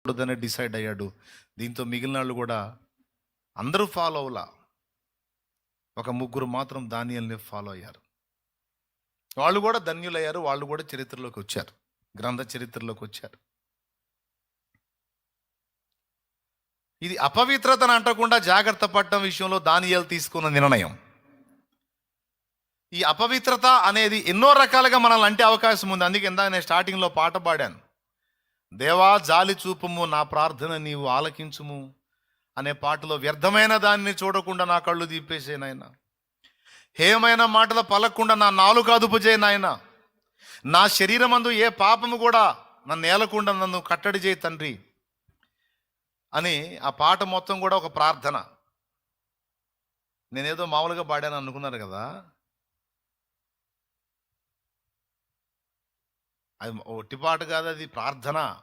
చేయకూడదని డిసైడ్ అయ్యాడు దీంతో మిగిలిన వాళ్ళు కూడా అందరూ ఫాలో అవలా ఒక ముగ్గురు మాత్రం దానియల్ని ఫాలో అయ్యారు వాళ్ళు కూడా ధన్యులయ్యారు వాళ్ళు కూడా చరిత్రలోకి వచ్చారు గ్రంథ చరిత్రలోకి వచ్చారు ఇది అపవిత్రతను అంటకుండా జాగ్రత్త పడటం విషయంలో దానియాలు తీసుకున్న నిర్ణయం ఈ అపవిత్రత అనేది ఎన్నో రకాలుగా మనల్ని అంటే అవకాశం ఉంది అందుకే ఇందాక నేను స్టార్టింగ్లో పాట పాడాను దేవా జాలి చూపుము నా ప్రార్థన నీవు ఆలకించుము అనే పాటలో వ్యర్థమైన దాన్ని చూడకుండా నా కళ్ళు తీపేసే నాయన. హేమైన మాటలు పలకకుండా నా నాలుగు అదుపు నాయన. నా శరీరమందు ఏ పాపము కూడా నన్ను ఏలకుండా నన్ను కట్టడి చేయి తండ్రి అని ఆ పాట మొత్తం కూడా ఒక ప్రార్థన. నేనేదో మామూలుగా పాడాను అనుకున్నారు కదా. అది ఒట్టిపాటు కాదు అది ప్రార్థన.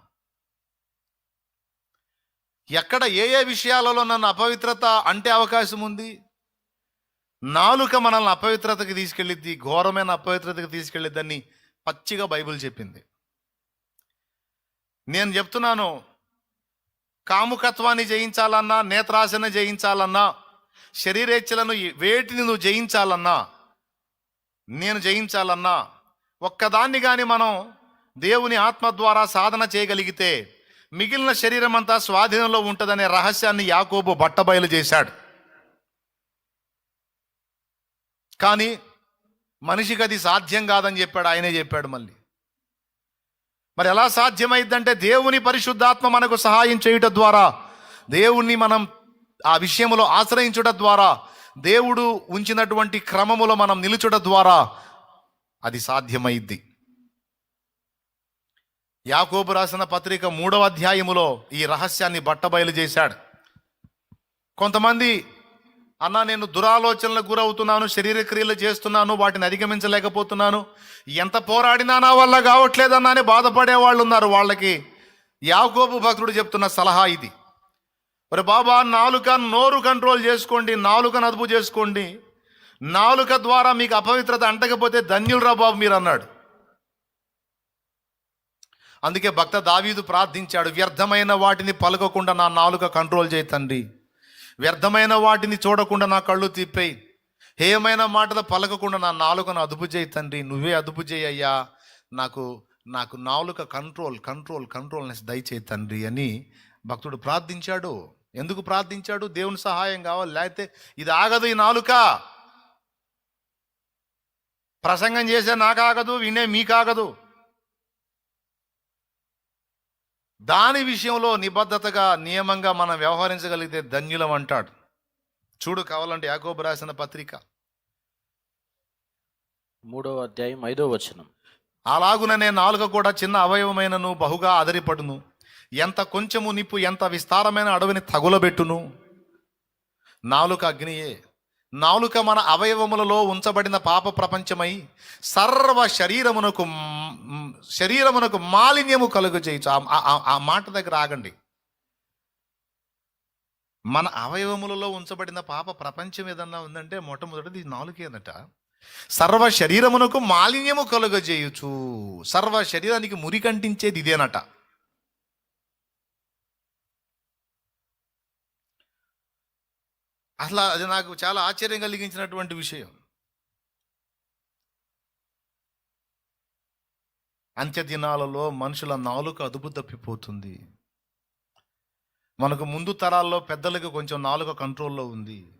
ఎక్కడ ఏ ఏ విషయాలలో నన్ను అపవిత్రత అంటే అవకాశం ఉంది? నాలుక మనల్ని అపవిత్రతకి తీసుకెళ్ళిద్ది ఘోరమైన అపవిత్రతకి తీసుకెళ్ళిద్దని పచ్చిగా బైబిల్ చెప్పింది. నేను చెప్తున్నాను కాముకత్వాన్ని జయించాలన్నా నేత్రాశన జయించాలన్నా శరీరేచ్ఛలను వేటిని నువ్వు జయించాలన్నా నేను జయించాలన్నా ఒక్కదాన్ని కానీ మనం దేవుని ఆత్మ ద్వారా సాధన చేయగలిగితే మిగిలిన శరీరం అంతా స్వాధీనంలో ఉంటుందనే రహస్యాన్ని యాకోబు బట్టబయలు చేశాడు. కానీ మనిషికి అది సాధ్యం కాదని చెప్పాడు ఆయనే చెప్పాడు మళ్ళీ. మరి ఎలా సాధ్యమైందంటే దేవుని పరిశుద్ధాత్మ మనకు సహాయం చేయుట ద్వారా దేవుణ్ణి మనం ఆ విషయంలో ఆశ్రయించుట ద్వారా దేవుడు ఉంచినటువంటి క్రమములో మనం నిలుచుట ద్వారా అది సాధ్యమైద్ది. యాకోబు రాసిన పత్రిక మూడవ అధ్యాయములో ఈ రహస్యాన్ని బట్టబయలు చేశాడు. కొంతమంది అన్నా నేను దురాలోచనలకు గురవుతున్నాను శరీర క్రియలు చేస్తున్నాను వాటిని అధిగమించలేకపోతున్నాను. ఎంత పోరాడినా నా వల్ల కావట్లేదన్నా అని బాధపడే వాళ్ళు ఉన్నారు వాళ్ళకి యాకోబు భక్తుడు చెప్తున్న సలహా ఇది. మరి బాబా నాలుక నోరు కంట్రోల్ చేసుకోండి నాలుకను అదుపు చేసుకోండి. నాలుక ద్వారా మీకు అపవిత్రత అంటకపోతే ధన్యులరా బాబు మీరు అన్నాడు అందుకే భక్త దావీదు ప్రార్థించాడు వ్యర్థమైన వాటిని పలకకుండా నా నాలుక కంట్రోల్ చేయి తండ్రి. వ్యర్థమైన వాటిని చూడకుండా నా కళ్ళు తిప్పేయి. హేయమైన మాటలు పలకకుండా నా నాలుకను అదుపు చేయి తండ్రి. నువ్వే అదుపు చేయయ్యా నాకు నాకు నాలుక కంట్రోల్ కంట్రోల్ కంట్రోల్నెస్ దయచేయి తండ్రి అని భక్తుడు ప్రార్థించాడు. ఎందుకు ప్రార్థించాడు? దేవుని సహాయం కావాలి. లేకపోతే ఇది ఆగదు ఈ నాలుక. ప్రసంగం చేసే నాకు ఆగదు వినే మీకు ఆగదు. దాని విషయంలో నిబద్ధతగా నియమంగా మనం వ్యవహరించగలిగితే ధన్యులం అంటాడు. చూడు కావాలంటే యాకోబు రాసిన పత్రిక. మూడవ అధ్యాయం ఐదో వచనం. అలాగుననే నాలుక కూడా చిన్న అవయవమైనను బహుగా అదరిపడును ఎంత కొంచెము నిప్పు ఎంత విస్తారమైన అడవిని తగులబెట్టును. నాలుక అగ్నియే. నాలుక మన అవయవములలో ఉంచబడిన పాప ప్రపంచమై సర్వ శరీరమునకు శరీరమునకు మాలిన్యము కలుగు చేయొచ్చు ఆ- ఆ- మాట దగ్గర ఆగండి. మన అవయవములలో ఉంచబడిన పాప ప్రపంచం ఏదన్నా ఉందంటే మొట్టమొదటిది నాలుగేదట. సర్వ శరీరమునకు మాలిన్యము కలుగజేయుచు. సర్వ శరీరానికి మురి కంటించేది ఇదేనట. అసలు అది నాకు చాలా ఆశ్చర్యం కలిగించినటువంటి విషయం. అంత్యదినాలలో మనుషుల నాలుక అదుపు తప్పిపోతుంది. మనకు ముందు తరాల్లో పెద్దలకు కొంచెం నాలుక కంట్రోల్లో ఉంది.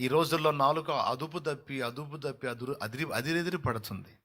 ఈ రోజుల్లో నాలుక అదుపు తప్పి అదుపు తప్పి అదురు అదిరి అదిరెదిరి పడుతుంది.